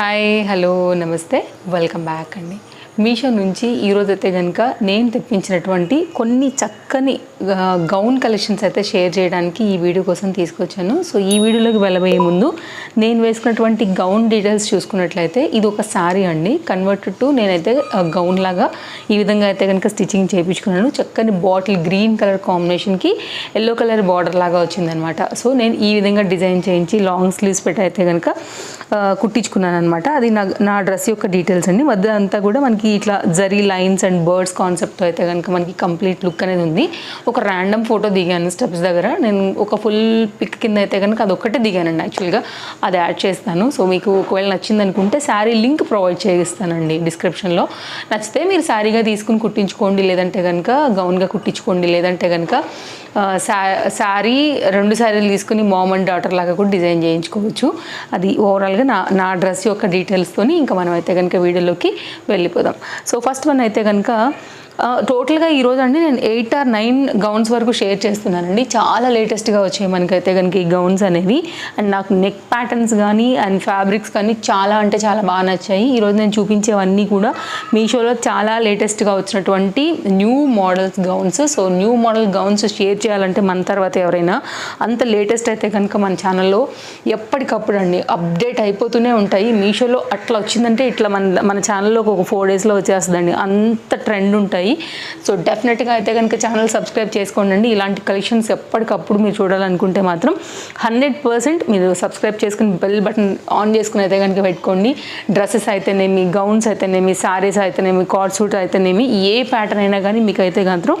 Hi hello నమస్తే. Welcome back అండి. మీషో నుంచి ఈరోజు అయితే కనుక నేను తెప్పించినటువంటి కొన్ని చక్కని గౌన్ కలెక్షన్స్ అయితే షేర్ చేయడానికి ఈ వీడియో కోసం తీసుకొచ్చాను. సో ఈ వీడియోలోకి వెళ్ళబోయే ముందు నేను వేసుకున్నటువంటి గౌన్ డీటెయిల్స్ చూసుకున్నట్లయితే ఇది ఒక శారీ అండి. కన్వర్టెడ్ టు నేనైతే గౌన్ లాగా ఈ విధంగా అయితే కనుక స్టిచ్చింగ్ చేయించుకున్నాను చక్కని బాటిల్ గ్రీన్ కలర్ కాంబినేషన్కి ఎల్లో కలర్ బార్డర్ లాగా వచ్చిందనమాట సో నేను ఈ విధంగా డిజైన్ చేయించి లాంగ్ స్లీవ్స్ పెట్టి అయితే కనుక కుట్టించుకున్నాను అనమాట అది నా నా డ్రెస్ యొక్క డీటెయిల్స్ అండి. మధ్య అంతా కూడా మనకి ఇట్లా జరీ లైన్స్ అండ్ బర్డ్స్ కాన్సెప్ట్తో అయితే కనుక మనకి కంప్లీట్ లుక్ అనేది ఉంది. ఒక ర్యాండమ్ ఫోటో దిగాను స్టెప్స్ దగ్గర. నేను ఒక ఫుల్ పిక్ కింద అయితే కనుక అది ఒక్కటే దిగానండి యాక్చువల్గా అది యాడ్ చేస్తాను. సో మీకు ఒకవేళ నచ్చింది అనుకుంటే శారీ లింక్ ప్రొవైడ్ చేయిస్తానండి డిస్క్రిప్షన్లో నచ్చితే మీరు శారీగా తీసుకుని కుట్టించుకోండి. లేదంటే కనుక గౌన్గా కుట్టించుకోండి. లేదంటే కనుక శా శారీ రెండు శారీలు తీసుకుని మామ్ అండ్ డాటర్ లాగా కూడా డిజైన్ చేయించుకోవచ్చు. అది ఓవరాల్గా నా నా డ్రెస్ యొక్క డీటెయిల్స్తోని ఇంకా మనం అయితే కనుక వీడియోలోకి వెళ్ళిపోదాం. సో ఫస్ట్ వన్ అయితే కనుక టోటల్గా ఈరోజు అండి నేను ఎయిట్ ఆర్ నైన్ గౌన్స్ వరకు షేర్ చేస్తున్నానండి. చాలా లేటెస్ట్గా వచ్చాయి మనకైతే కనుక ఈ గౌన్స్ అనేవి. అండ్ నాకు నెక్ ప్యాటర్న్స్ కానీ అండ్ ఫ్యాబ్రిక్స్ కానీ చాలా అంటే చాలా బాగా నచ్చాయి. ఈరోజు నేను చూపించేవన్నీ కూడా మీషోలో చాలా లేటెస్ట్గా వచ్చినటువంటి new models gowns so new model gowns share చేయాలంటే మన తర్వాత ఎవరైనా అంత లేటెస్ట్ అయితే కనుక మన ఛానల్లో ఎప్పటికప్పుడు అండి అప్డేట్ అయిపోతూనే ఉంటాయి. మీషోలో అట్లా వచ్చిందంటే ఇట్లా మన మన ఛానల్లో ఒక ఫోర్ డేస్లో వచ్చేస్తుందండి. అంత ట్రెండ్ ఉంటాయి. సో డెఫినెట్గా అయితే కనుక ఛానల్ సబ్స్క్రైబ్ చేసుకోండి ఇలాంటి కలెక్షన్స్ ఎప్పటికప్పుడు మీరు చూడాలనుకుంటే మాత్రం హండ్రెడ్ పర్సెంట్ మీరు సబ్స్క్రైబ్ చేసుకుని బెల్ బటన్ ఆన్ చేసుకుని అయితే కనుక పెట్టుకోండి. డ్రెస్సెస్ అయితేనేమి గౌన్స్ అయితేనేమి శారీస్ అయితేనేమి కార్డ్ సూట్ అయితేనేమి ఏ ప్యాటర్న్ అయినా కానీ మీకు అయితే మాత్రం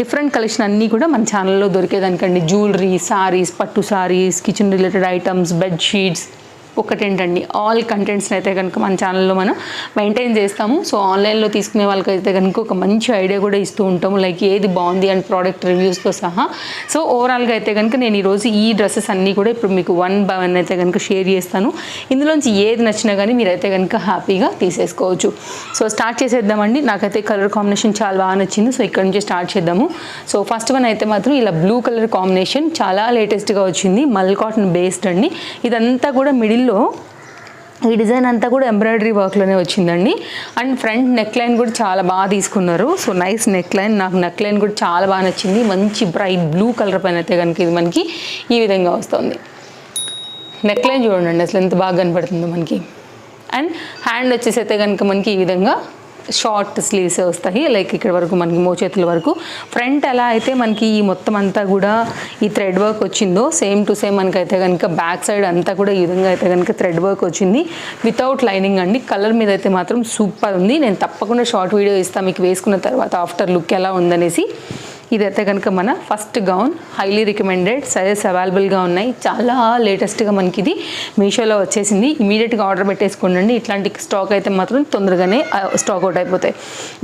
డిఫరెంట్ కలెక్షన్ అన్నీ కూడా మన ఛానల్లో దొరికేదానికండి. జ్యువెలరీ సారీస్ పట్టు saris kitchen related items bedsheets ఒకటేంటండి? All కంటెంట్స్ని అయితే కనుక మన ఛానల్లో మనం మెయింటైన్ చేస్తాము. సో ఆన్లైన్లో తీసుకునే వాళ్ళకైతే కనుక ఒక మంచి ఐడియా కూడా ఇస్తూ ఉంటాము. లైక్ ఏది బాగుంది అండ్ ప్రోడక్ట్ రివ్యూస్తో సహా. సో ఓవరాల్గా అయితే కనుక నేను ఈరోజు ఈ డ్రెస్సెస్ అన్నీ కూడా ఇప్పుడు మీకు వన్ బై వన్ అయితే కనుక షేర్ చేస్తాను. ఇందులోంచి ఏది నచ్చినా కానీ మీరైతే కనుక హ్యాపీగా తీసేసుకోవచ్చు. సో స్టార్ట్ చేసేద్దామండి. నాకైతే కలర్ కాంబినేషన్ చాలా బాగా నచ్చింది. సో ఇక్కడ నుంచి స్టార్ట్ చేద్దాము. సో ఫస్ట్ వన్ అయితే మాత్రం ఇలా బ్లూ కలర్ కాంబినేషన్ చాలా లేటెస్ట్గా వచ్చింది. మల్ కాటన్ బేస్డ్ అండి. ఇదంతా కూడా మిడిల్ మిడిల్లో ఈ డిజైన్ అంతా కూడా ఎంబ్రాయిడరీ వర్క్లోనే వచ్చిందండి. అండ్ ఫ్రంట్ నెక్ లైన్ కూడా చాలా బాగా తీసుకున్నారు. సో నైస్ నెక్ లైన్ నాకు నెక్ లైన్ కూడా చాలా బాగా నచ్చింది. మంచి బ్రైట్ బ్లూ కలర్ పైన అయితే కనుక ఇది మనకి ఈ విధంగా వస్తుంది. నెక్ లైన్ చూడండి అసలు ఎంత బాగా కనపడుతుందో మనకి. అండ్ హ్యాండ్ వచ్చేసి అయితే కనుక మనకి ఈ విధంగా షార్ట్ స్లీవ్స్ వస్తాయి. లైక్ ఇక్కడ వరకు మనకి మోచేతుల వరకు. ఫ్రంట్ ఎలా అయితే మనకి ఈ మొత్తం అంతా కూడా ఈ థ్రెడ్ వర్క్ వచ్చిందో సేమ్ టు సేమ్ మనకైతే కనుక బ్యాక్ సైడ్ అంతా కూడా ఈ విధంగా అయితే కనుక థ్రెడ్ వర్క్ వచ్చింది. వితౌట్ లైనింగ్ అండి. కలర్ మీద అయితే మాత్రం సూపర్ ఉంది. నేను తప్పకుండా షార్ట్ వీడియో ఇస్తాను మీకు వేసుకున్న తర్వాత ఆఫ్టర్ లుక్ ఎలా ఉందనేసి. ఇదైతే కనుక మన first gown. Highly recommended sizes అవైలబుల్గా ఉన్నాయి. చాలా లేటెస్ట్గా మనకి ఇది మీషోలో వచ్చేసింది. ఇమీడియట్గా ఆర్డర్ పెట్టేసుకోండి ఇట్లాంటి స్టాక్ అయితే మాత్రం తొందరగానే స్టాక్ అవుట్ అయిపోతాయి.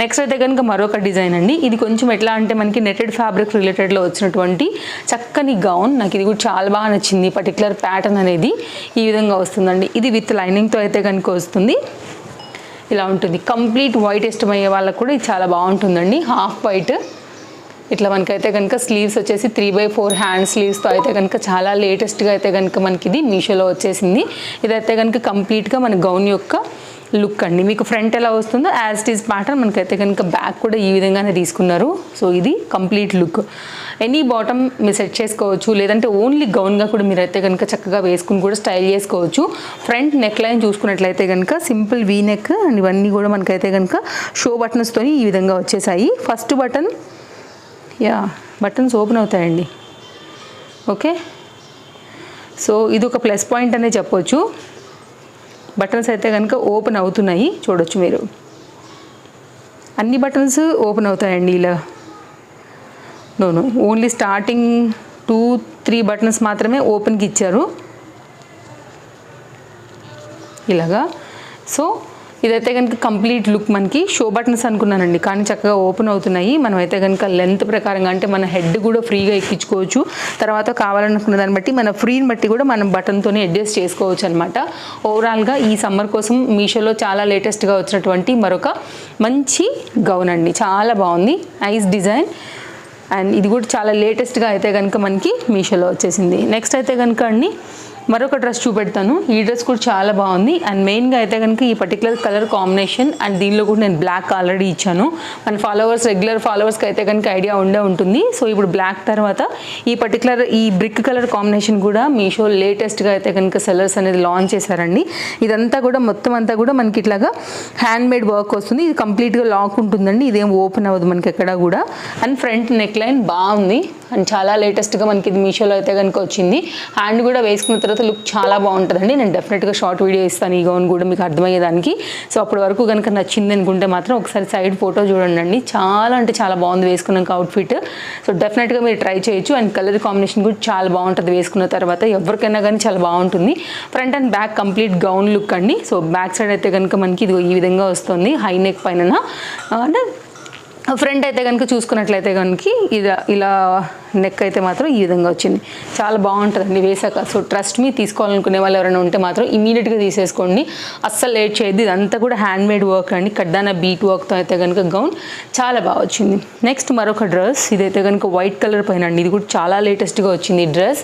నెక్స్ట్ అయితే కనుక మరొక డిజైన్ అండి. ఇది కొంచెం ఎట్లా అంటే మనకి నెటెడ్ ఫ్యాబ్రిక్ రిలేటెడ్లో వచ్చినటువంటి చక్కని గౌన్ నాకు ఇది కూడా చాలా బాగా నచ్చింది. పర్టికులర్ ప్యాటర్న్ అనేది ఈ విధంగా వస్తుందండి. ఇది విత్ లైనింగ్తో అయితే కనుక వస్తుంది. ఇలా ఉంటుంది. కంప్లీట్ వైట్ ఇష్టమయ్యే వాళ్ళకు కూడా ఇది చాలా బాగుంటుందండి. హాఫ్ వైట్ ఇట్లా మనకైతే కనుక స్లీవ్స్ వచ్చేసి త్రీ బై ఫోర్ హ్యాండ్ స్లీవ్స్తో అయితే కనుక చాలా లేటెస్ట్గా అయితే కనుక మనకి ఇది మీషోలో వచ్చేసింది. ఇదైతే కనుక కంప్లీట్గా మన గౌన్ యొక్క లుక్ అండి. మీకు ఫ్రంట్ ఎలా వస్తుందో యాజ్ ఇట్ ఈస్ ప్యాటర్న్ మనకైతే కనుక బ్యాక్ కూడా ఈ విధంగానే తీసుకున్నారు. సో ఇది కంప్లీట్ లుక్ ఎనీ బాటమ్ మీరు సెట్ చేసుకోవచ్చు. లేదంటే ఓన్లీ గౌన్గా కూడా మీరైతే కనుక చక్కగా వేసుకుని కూడా స్టైల్ చేసుకోవచ్చు. ఫ్రంట్ నెక్ లైన్ చూసుకున్నట్లయితే కనుక సింపుల్ వీ నెక్ అండ్ ఇవన్నీ కూడా మనకైతే కనుక షో బటన్స్తో ఈ విధంగా వచ్చేసాయి. ఫస్ట్ బటన్ యా బటన్స్ ఓపెన్ అవుతాయండి. ఓకే సో ఇది ఒక ప్లస్ పాయింట్ అనే చెప్పొచ్చు. బటన్స్ అయితే కనుక ఓపెన్ అవుతున్నాయి. చూడొచ్చు మీరు. అన్ని బటన్స్ ఓపెన్ అవుతాయండి ఇలా. నోను only starting two three buttons మాత్రమే ఓపెన్కి ఇచ్చారు. ఇలాగా. సో ఇదైతే కనుక కంప్లీట్ లుక్ మనకి షో బటన్స్ అనుకున్నానండి. కానీ చక్కగా ఓపెన్ అవుతున్నాయి. మనం అయితే కనుక లెంత్ ప్రకారంగా అంటే మన హెడ్ కూడా ఫ్రీగా ఎక్కించుకోవచ్చు. తర్వాత కావాలనుకున్న దాన్ని బట్టి మన ఫ్రీని బట్టి కూడా మనం బటన్తోనే అడ్జస్ట్ చేసుకోవచ్చు అనమాట ఓవరాల్గా ఈ సమ్మర్ కోసం మీషోలో చాలా లేటెస్ట్గా వచ్చినటువంటి మరొక మంచి గౌన్ అండి. చాలా బాగుంది. నైస్ డిజైన్ అండ్ ఇది కూడా చాలా లేటెస్ట్గా అయితే కనుక మనకి మీషోలో వచ్చేసింది. నెక్స్ట్ అయితే కనుక అండి మరొక డ్రెస్ చూపెడతాను. ఈ డ్రెస్ కూడా చాలా బాగుంది. అండ్ మెయిన్గా అయితే కనుక ఈ పర్టికులర్ కలర్ కాంబినేషన్ అండ్ దీనిలో కూడా నేను బ్లాక్ ఆల్రెడీ ఇచ్చాను. మన ఫాలోవర్స్ రెగ్యులర్ ఫాలోవర్స్కి అయితే కనుక ఐడియా ఉండే ఉంటుంది. సో ఇప్పుడు బ్లాక్ తర్వాత ఈ పర్టికులర్ ఈ బ్రిక్ కలర్ కాంబినేషన్ కూడా మీషో లేటెస్ట్గా అయితే కనుక సెలర్స్ అనేది లాంచ్ చేశారండి. ఇదంతా కూడా మొత్తం అంతా కూడా మనకి ఇట్లాగా హ్యాండ్ మేడ్ వర్క్ వస్తుంది. ఇది కంప్లీట్గా లాక్ ఉంటుందండి. ఇదేం ఓపెన్ అవ్వదు మనకి ఎక్కడ కూడా. అండ్ ఫ్రంట్ నెక్ లైన్ బాగుంది. అండ్ చాలా లేటెస్ట్గా మనకి ఇది మీషోలో అయితే కనుక వచ్చింది. హ్యాండ్ కూడా వేసుకున్న తర్వాత తర్వాత లుక్ చాలా బాగుంటుందండి. నేను డెఫినెట్గా షార్ట్ వీడియో ఇస్తాను. ఈ గౌన్ కూడా మీకు అర్థమయ్యేదానికి. సో అప్పటి వరకు కనుక నచ్చింది అనుకుంటే మాత్రం ఒకసారి సైడ్ ఫోటో చూడండి చాలా అంటే చాలా బాగుంది వేసుకున్నాక అవుట్ఫిట్ సో డెఫినెట్గా మీరు ట్రై చేయొచ్చు. అండ్ కలర్ కాంబినేషన్ కూడా చాలా బాగుంటుంది వేసుకున్న తర్వాత. ఎవరికైనా కానీ చాలా బాగుంటుంది. Front and back complete gown look అండి. సో బ్యాక్ సైడ్ అయితే కనుక మనకి ఇది ఈ విధంగా వస్తుంది. హై నెక్ పైన అంటే ఫ్రంట్ అయితే కనుక చూసుకున్నట్లయితే కనుక ఇది ఇలా నెక్ అయితే మాత్రం ఈ విధంగా వచ్చింది. చాలా బాగుంటుందండి వేసాక. సో ట్రస్ట్ మీ తీసుకోవాలనుకునే వాళ్ళు ఎవరైనా ఉంటే మాత్రం ఇమీడియట్గా తీసేసుకోండి. అస్సలు లేట్ చేయద్దు. ఇదంతా కూడా హ్యాండ్ మేడ్ వర్క్ అండి కడ్డాన బీట్ వర్క్తో అయితే కనుక గౌన్ చాలా బాగా వచ్చింది. నెక్స్ట్ మరొక డ్రెస్ ఇదైతే కనుక వైట్ కలర్ పైన అండి. ఇది కూడా చాలా లేటెస్ట్గా వచ్చింది ఈ డ్రెస్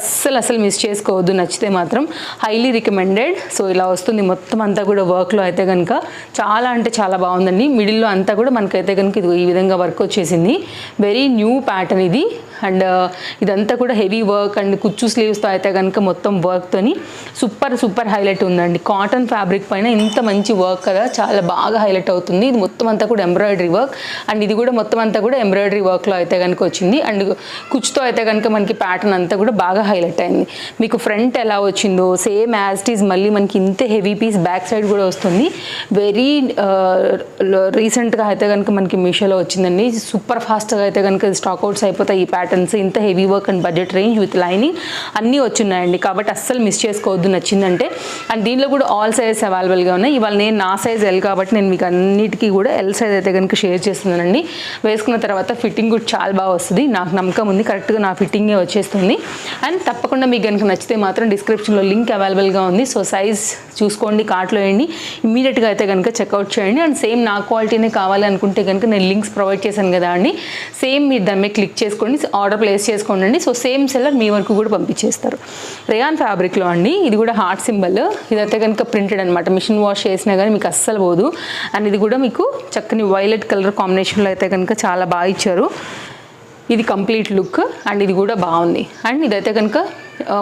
అస్సలు అసలు మిస్ చేసుకోవద్దు. నచ్చితే మాత్రం హైలీ రికమెండెడ్ సో ఇలా వస్తుంది మొత్తం అంతా కూడా వర్క్లో అయితే కనుక చాలా అంటే చాలా బాగుందండి. మిడిల్లో అంతా కూడా మనకైతే కనుక ఇది ఈ విధంగా వర్క్ వచ్చేసింది. వెరీ న్యూ ప్యాటర్న్ ఇది. అండ్ uh, ఇదంతా కూడా హెవీ వర్క్ అండ్ కుచ్చు స్లీవ్స్తో అయితే కనుక మొత్తం వర్క్తోని సూపర్ సూపర్ హైలైట్ ఉందండి. కాటన్ ఫ్యాబ్రిక్ పైన ఇంత మంచి వర్క్ కదా చాలా బాగా హైలైట్ అవుతుంది. ఇది మొత్తం అంతా కూడా ఎంబ్రాయిడరీ వర్క్ అండ్ ఇది కూడా మొత్తం అంతా కూడా ఎంబ్రాయిడరీ వర్క్లో అయితే కనుక వచ్చింది. అండ్ కుచ్చుతో అయితే కనుక మనకి ప్యాటర్న్ అంతా కూడా బాగా హైలైట్ అయింది. మీకు ఫ్రంట్ ఎలా వచ్చిందో సేమ్ యాజ్ ఇట్ ఈజ్ మళ్ళీ మనకి ఇంతే హెవీ పీస్ బ్యాక్ సైడ్ కూడా వస్తుంది. వెరీ uh, రీసెంట్గా అయితే కనుక మనకి మీషోలో వచ్చిందండి. సూపర్ ఫాస్ట్గా అయితే కనుక స్టాక్ అవుట్స్ అయిపోతాయి ఈ ప్యాటర్న్స్ ఇంత heavy work and budget range with lining అన్నీ వచ్చిన్నాయండి. కాబట్టి అస్సలు మిస్ చేసుకోవద్దు నచ్చిందంటే. అండ్ దీనిలో కూడా ఆల్ సైజెస్ అవైలబుల్గా ఉన్నాయి. ఇవాళ నేను నా సైజ్ ఎల్ కాబట్టి నేను మీకు అన్నిటికీ కూడా ఎల్ సైజ్ అయితే కనుక షేర్ చేస్తున్నానండి. వేసుకున్న తర్వాత ఫిట్టింగ్ కూడా చాలా బాగా వస్తుంది. నాకు నమ్మకం ఉంది. కరెక్ట్గా నా ఫిట్టింగే వచ్చేస్తుంది. అండ్ తప్పకుండా మీకు కనుక నచ్చితే మాత్రం డిస్క్రిప్షన్లో లింక్ అవైలబుల్గా ఉంది. సో సైజ్ చూసుకోండి కార్ట్లో వేయండి. ఇమీడియట్గా అయితే కనుక చెక్అవుట్ చేయండి. అండ్ సేమ్ నా క్వాలిటీనే కావాలి అనుకుంటే కనుక నేను లింక్స్ ప్రొవైడ్ చేశాను కదా అండి. సేమ్ మీరు దాని మీద క్లిక్ చేసుకోండి ఆర్డర్ ప్లేస్ చేసుకోండి. సో సేమ్ సెల్లర్ మీ వరకు కూడా పంపించేస్తారు. రేయాన్ ఫ్యాబ్రిక్లో అండి ఇది కూడా హార్ట్ సింబల్. ఇదైతే కనుక ప్రింటెడ్ అనమాట మిషన్ వాష్ చేసినా కానీ మీకు అస్సలు పోదు. అండ్ ఇది కూడా మీకు చక్కని వైలెట్ కలర్ కాంబినేషన్లో అయితే కనుక చాలా బాగా ఇచ్చారు. ఇది కంప్లీట్ లుక్ అండ్ ఇది కూడా బాగుంది. అండ్ ఇదైతే కనుక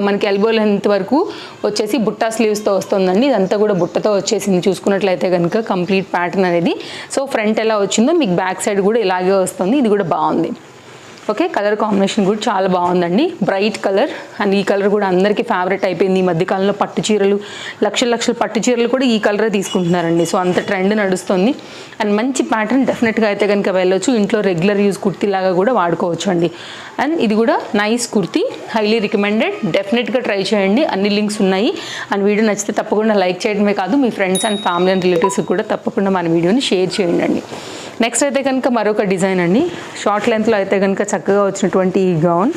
మనకి ఎల్బో లెంత్ వరకు వచ్చేసి బుట్టా స్లీవ్స్తో వస్తుందండి. ఇదంతా కూడా బుట్టతో వచ్చేసింది. చూసుకున్నట్లయితే కనుక కంప్లీట్ ప్యాటర్న్ అనేది. సో ఫ్రంట్ ఎలా వచ్చిందో మీకు బ్యాక్ సైడ్ కూడా ఇలాగే వస్తుంది. ఇది కూడా బాగుంది. ఓకే కలర్ కాంబినేషన్ కూడా చాలా బాగుందండి. బ్రైట్ కలర్ అండ్ ఈ కలర్ కూడా అందరికీ ఫేవరెట్ అయిపోయింది. ఈ మధ్యకాలంలో పట్టు చీరలు లక్షల లక్షల పట్టు చీరలు కూడా ఈ కలరే తీసుకుంటున్నారండి. సో అంత ట్రెండ్ నడుస్తుంది. అండ్ మంచి ప్యాటర్న్ డెఫినెట్గా అయితే కనుక వెళ్ళొచ్చు. ఇంట్లో రెగ్యులర్ యూజ్ కుర్తీ లాగా కూడా వాడుకోవచ్చు అండి అండ్ ఇది కూడా నైస్ కుర్తీ హైలీ రికమెండెడ్ డెఫినెట్గా ట్రై చేయండి. అన్ని లింక్స్ ఉన్నాయి. అండ్ వీడియో నచ్చితే తప్పకుండా లైక్ చేయడమే కాదు. మీ ఫ్రెండ్స్ అండ్ ఫ్యామిలీ అండ్ రిలేటివ్స్కి కూడా తప్పకుండా మన వీడియోని షేర్ చేయండి అండి. నెక్స్ట్ అయితే కనుక మరొక డిజైన్ అండి. షార్ట్ లెంత్లో అయితే కనుక చక్కగా వచ్చినటువంటి ఈ గౌన్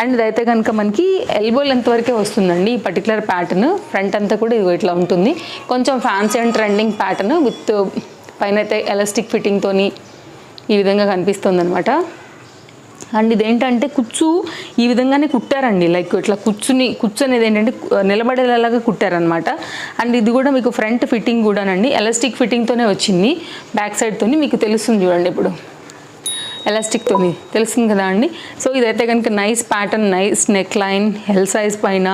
అండ్ ఇదైతే కనుక మనకి ఎల్బో లెంత్ వరకే వస్తుందండి ఈ పర్టికులర్ ప్యాటర్న్ ఫ్రంట్ అంతా కూడా ఇదిగో ఇట్లా ఉంటుంది. కొంచెం fancy and trending pattern with పైన అయితే ఎలాస్టిక్ ఫిట్టింగ్తోని ఈ విధంగా కనిపిస్తుంది అనమాట అండ్ ఇదేంటంటే కుచ్చు ఈ విధంగానే కుట్టారండి. లైక్ ఇట్లా కుచ్చుని కుచ్చు అనేది ఏంటంటే నిలబడేలాగా కుట్టారనమాట అండ్ ఇది కూడా మీకు ఫ్రంట్ ఫిట్టింగ్ కూడానండి. ఎలాస్టిక్ ఫిట్టింగ్తోనే వచ్చింది. బ్యాక్ సైడ్తోని మీకు తెలుస్తుంది చూడండి ఇప్పుడు. ఎలాస్టిక్తోని తెలుస్తుంది కదా అండి? సో ఇదైతే కనుక nice pattern nice neck line హెల్ సైజ్ పైన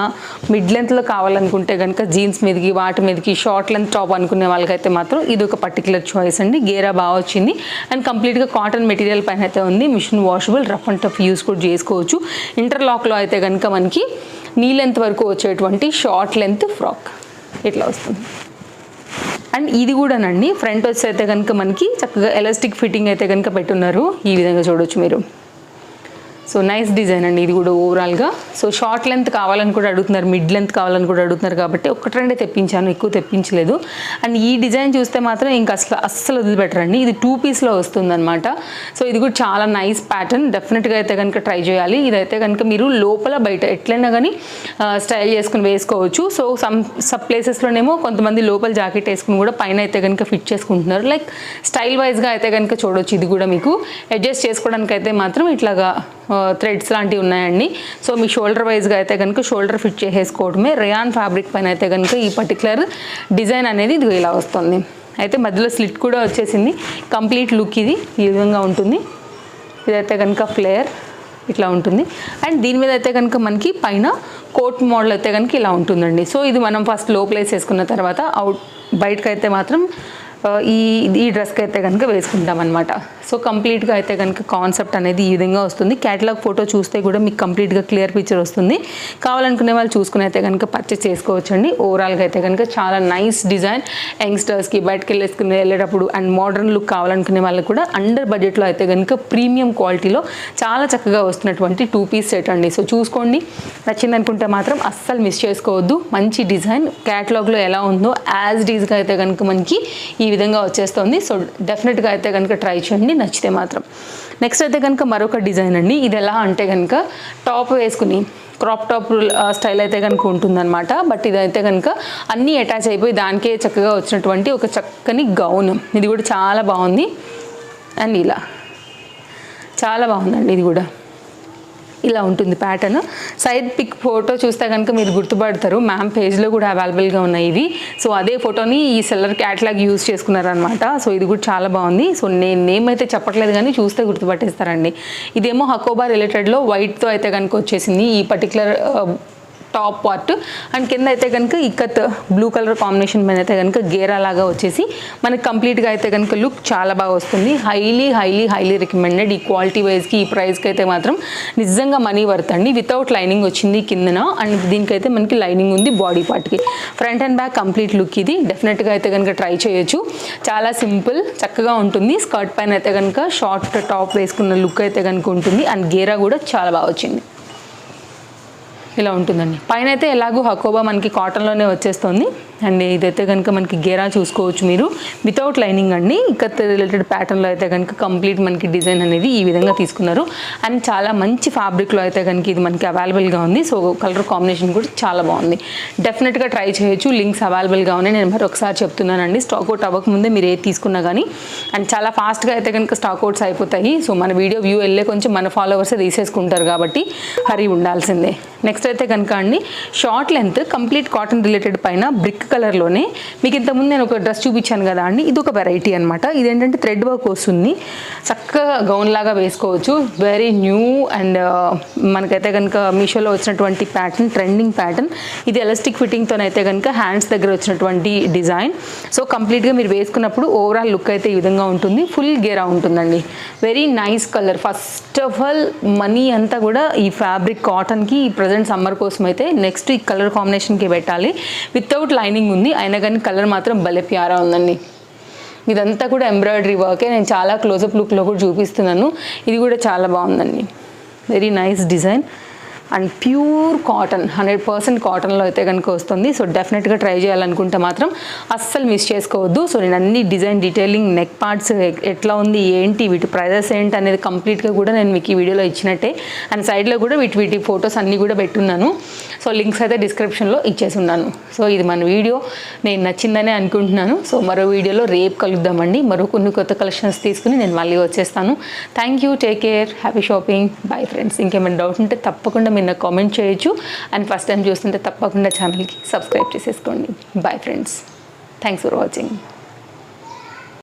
మిడ్ లెంత్లో కావాలనుకుంటే కనుక జీన్స్ మీదకి వాటి మీదకి షార్ట్ లెంత్ టాప్ అనుకునే వాళ్ళకైతే మాత్రం ఇది ఒక పర్టికులర్ చాయిస్ అండి. గేరా బాగా వచ్చింది. అండ్ కంప్లీట్గా కాటన్ మెటీరియల్ పైన అయితే ఉంది. Machine washable rough and tough use కూడా చేసుకోవచ్చు. ఇంటర్లాక్లో అయితే కనుక మనకి నీ లెంత్ వరకు వచ్చేటువంటి షార్ట్ లెంత్ ఫ్రాక్ ఇట్లా వస్తుంది? అండ్ ఇది కూడానండి ఫ్రంట్ వచ్చి అయితే కనుక మనకి చక్కగా ఎలాస్టిక్ ఫిట్టింగ్ అయితే కనుక పెట్టున్నారు. ఈ విధంగా చూడొచ్చు మీరు. సో నైస్ డిజైన్ అండి. ఇది కూడా ఓవరాల్గా సో షార్ట్ లెంత్ కావాలని కూడా అడుగుతున్నారు. మిడ్ లెంత్ కావాలని కూడా అడుగుతున్నారు కాబట్టి ఒకటి రెండే తెప్పించాను. ఎక్కువ తెప్పించలేదు. అండ్ ఈ డిజైన్ చూస్తే మాత్రం ఇంకా అసలు అస్సలు వదిలిపెట్టరండి ఇది టూ పీస్లో వస్తుందన్నమాట. సో ఇది కూడా చాలా నైస్ ప్యాటర్న్ డెఫినెట్గా అయితే కనుక ట్రై చేయాలి. ఇదైతే కనుక మీరు లోపల బయట ఎట్లయినా కానీ స్టైల్ చేసుకుని వేసుకోవచ్చు. సో సమ్ సబ్ ప్లేసెస్లోనేమో కొంతమంది లోపల జాకెట్ వేసుకుని కూడా పైన అయితే కనుక ఫిట్ చేసుకుంటున్నారు. లైక్ స్టైల్ వైజ్గా అయితే కనుక చూడొచ్చు ఇది కూడా మీకు. అడ్జస్ట్ చేసుకోవడానికి అయితే మాత్రం ఇట్లాగా థ్రెడ్స్ లాంటివి ఉన్నాయండి. సో మీ షోల్డర్ వైజ్గా అయితే కనుక షోల్డర్ ఫిట్ చేసేసుకోవడమే. రేయాన్ ఫ్యాబ్రిక్ పైన అయితే కనుక ఈ పర్టికులర్ డిజైన్ అనేది ఇది ఇలా వస్తుంది. అయితే మధ్యలో స్లిట్ కూడా వచ్చేసింది. కంప్లీట్ లుక్ ఇది. ఈ విధంగా ఉంటుంది. ఇదైతే కనుక ఫ్లేయర్ ఇట్లా ఉంటుంది. అండ్ దీని మీద అయితే కనుక మనకి పైన కోట్ మోడల్ అయితే కనుక ఇలా ఉంటుందండి. సో ఇది మనం ఫస్ట్లో ప్లేస్ వేసుకున్న తర్వాత అవుట్ బయటకైతే మాత్రం ఈ ఈ డ్రెస్కి అయితే కనుక వేసుకుంటాం అనమాట సో కంప్లీట్గా అయితే కనుక కాన్సెప్ట్ అనేది ఈ విధంగా వస్తుంది. క్యాటలాగ్ ఫోటో చూస్తే కూడా మీకు కంప్లీట్గా క్లియర్ పిక్చర్ వస్తుంది. కావాలనుకునే వాళ్ళు చూసుకుని అయితే కనుక పర్చేస్ చేసుకోవచ్చండి. ఓవరాల్గా అయితే కనుక చాలా నైస్ డిజైన్ యంగ్స్టర్స్కి బయటకు వెళ్ళేసుకుని వెళ్ళేటప్పుడు అండ్ మోడర్న్ లుక్ కావాలనుకునే వాళ్ళకి కూడా అండర్ బడ్జెట్లో అయితే కనుక ప్రీమియం క్వాలిటీలో చాలా చక్కగా వస్తున్నటువంటి టూ పీస్ సెట్ అండి. సో చూసుకోండి. నచ్చింది అనుకుంటే మాత్రం అస్సలు మిస్ చేసుకోవద్దు. మంచి డిజైన్ క్యాటలాగ్లో ఎలా ఉందో యాజ్ డీజ్గా అయితే కనుక మనకి ఈ విధంగా వచ్చేస్తుంది. సో డెఫినెట్గా అయితే కనుక ట్రై చేయండి. నచ్చితే మాత్రం. నెక్స్ట్ అయితే కనుక మరొక డిజైన్ అండి. ఇది ఎలా అంటే కనుక టాప్ వేసుకుని క్రాప్ టాప్ స్టైల్ అయితే కనుక ఉంటుందన్నమాట. బట్ ఇదైతే కనుక అన్నీ అటాచ్ అయిపోయి దానికే చక్కగా వచ్చినటువంటి ఒక చక్కని గౌన్ ఇది కూడా చాలా బాగుంది. అండ్ ఇలా. చాలా బాగుందండి ఇది కూడా. ఇలా ఉంటుంది ప్యాటర్న్ సైడ్ పిక్ ఫోటో చూస్తే కనుక మీరు గుర్తుపడతారు. మ్యామ్ పేజ్లో కూడా అవైలబుల్గా ఉన్నాయి ఇవి. సో అదే ఫోటోని ఈ సెల్లర్ క్యాట్లాగ్ యూజ్ చేసుకున్నారనమాట సో ఇది కూడా చాలా బాగుంది. సో నేను నేమ్ అయితే చెప్పట్లేదు కానీ చూస్తే గుర్తుపట్టేస్తారండి. ఇదేమో హకోబా రిలేటెడ్లో వైట్తో అయితే కనుక వచ్చేసింది. ఈ పర్టికులర్ టాప్ పార్ట్. అండ్ కింద అయితే కనుక ఇక్కత్ బ్లూ కలర్ కాంబినేషన్ పైన అయితే కనుక గేరా లాగా వచ్చేసి మనకి కంప్లీట్గా అయితే కనుక లుక్ చాలా బాగా వస్తుంది. Highly highly highly recommended. ఈ క్వాలిటీ వైజ్కి ఈ ప్రైస్కి అయితే మాత్రం నిజంగా మనీ వర్త్ అండి. వితౌట్ లైనింగ్ వచ్చింది కిందన. అండ్ దీనికైతే మనకి లైనింగ్ ఉంది బాడీ పార్ట్కి. Front and back complete look ఇది. డెఫినెట్గా అయితే కనుక ట్రై చేయొచ్చు. చాలా సింపుల్ చక్కగా ఉంటుంది. స్కర్ట్ పైన అయితే కనుక షార్ట్ టాప్ వేసుకున్న లుక్ అయితే కనుక ఉంటుంది. అండ్ గేరా కూడా చాలా బాగా వచ్చింది. ఇలా ఉంటుందండి. పైన అయితే ఎలాగో హకోబా మనకి కాటన్లోనే వచ్చేస్తుంది. అండ్ ఇదైతే కనుక మనకి గేరా చూసుకోవచ్చు మీరు. వితౌట్ లైనింగ్ అండి. ఇక్కత్ రిలేటెడ్ ప్యాటర్న్లో అయితే కనుక కంప్లీట్ మనకి డిజైన్ అనేది ఈ విధంగా తీసుకున్నారు. అండ్ చాలా మంచి ఫ్యాబ్రిక్లో అయితే కనుక ఇది మనకి అవైలబుల్గా ఉంది. సో కలర్ కాంబినేషన్ కూడా చాలా బాగుంది. డెఫినెట్గా ట్రై చేయొచ్చు. లింక్స్ అవైలబుల్గా ఉన్నాయి. నేను మరి ఒకసారి చెప్తున్నానండి. స్టాక్ అవుట్ అవ్వకముందే మీరు ఏది తీసుకున్నా కానీ అండ్ చాలా ఫాస్ట్గా అయితే కనుక స్టాక్ అవుట్స్ అయిపోతాయి. సో మన వీడియో వ్యూ వెళ్ళే కొంచెం మన ఫాలోవర్స్ తీసేసుకుంటారు కాబట్టి హరి ఉండాల్సిందే. నెక్స్ట్ అయితే కనుక అండి. Short length complete cotton related పైన బ్రిక్ కలర్లోనే. మీకు ఇంతకుముందు నేను ఒక డ్రెస్ చూపించాను కదా అండి ఇది ఒక వెరైటీ అనమాట ఇదేంటంటే థ్రెడ్ వర్క్ వస్తుంది. చక్కగా గౌన్ లాగా వేసుకోవచ్చు. వెరీ న్యూ అండ్ మనకైతే కనుక మీషోలో వచ్చినటువంటి ప్యాటర్న్ ట్రెండింగ్ ప్యాటర్న్ ఇది ఎలాస్టిక్ ఫిట్టింగ్తో అయితే కనుక హ్యాండ్స్ దగ్గర వచ్చినటువంటి డిజైన్ సో కంప్లీట్గా మీరు వేసుకున్నప్పుడు ఓవరాల్ లుక్ అయితే ఈ విధంగా ఉంటుంది. ఫుల్ గేరా ఉంటుందండి. Very nice colour first of all money అంతా కూడా ఈ ఫ్యాబ్రిక్ కాటన్కి ఈ ప్రజెంట్ సమ్మర్ కోసం అయితే నెక్స్ట్ ఈ కలర్ కాంబినేషన్కి పెట్టాలి. వితౌట్ లైనింగ్ ఉంది. అయినా కానీ కలర్ మాత్రం భలే ప్యారా ఉందండి. ఇదంతా కూడా ఎంబ్రాయిడరీ వర్కే నేను చాలా క్లోజప్ లుక్లో కూడా చూపిస్తున్నాను. ఇది కూడా చాలా బాగుందండి. Very nice design and pure cotton hundred percent కాటన్లో అయితే కనుక వస్తుంది. సో డెఫినెట్గా ట్రై చేయాలనుకుంటే మాత్రం అస్సలు మిస్ చేసుకోవద్దు. సో నేను అన్ని డిజైన్ డీటెయిలింగ్ నెక్ పార్ట్స్ ఎట్లా ఉంది ఏంటి వీటి ప్రైజెస్ ఏంటి అనేది కంప్లీట్గా కూడా నేను మీకు ఈ వీడియోలో ఇచ్చినట్టే. అండ్ సైడ్లో కూడా వీటి వీటి ఫొటోస్ అన్నీ కూడా పెట్టున్నాను. సో లింక్స్ అయితే డిస్క్రిప్షన్లో ఇచ్చేసి ఉన్నాను సో ఇది మన వీడియో. నేను నచ్చిందనే అనుకుంటున్నాను. సో మరో వీడియోలో రేపు కలుద్దామండి మరో కొన్ని కొత్త కలెక్షన్స్ తీసుకుని నేను మళ్ళీ వచ్చేస్తాను. Thank you take care happy shopping bye friends ఇంకేమైనా డౌట్ ఉంటే తప్పకుండా మీరు కింద కామెంట్ చేయొచ్చు. అండ్ ఫస్ట్ టైం చూస్తుంటే తప్పకుండా ఛానల్కి సబ్స్క్రైబ్ చేసేసుకోండి. Bye friends thanks for watching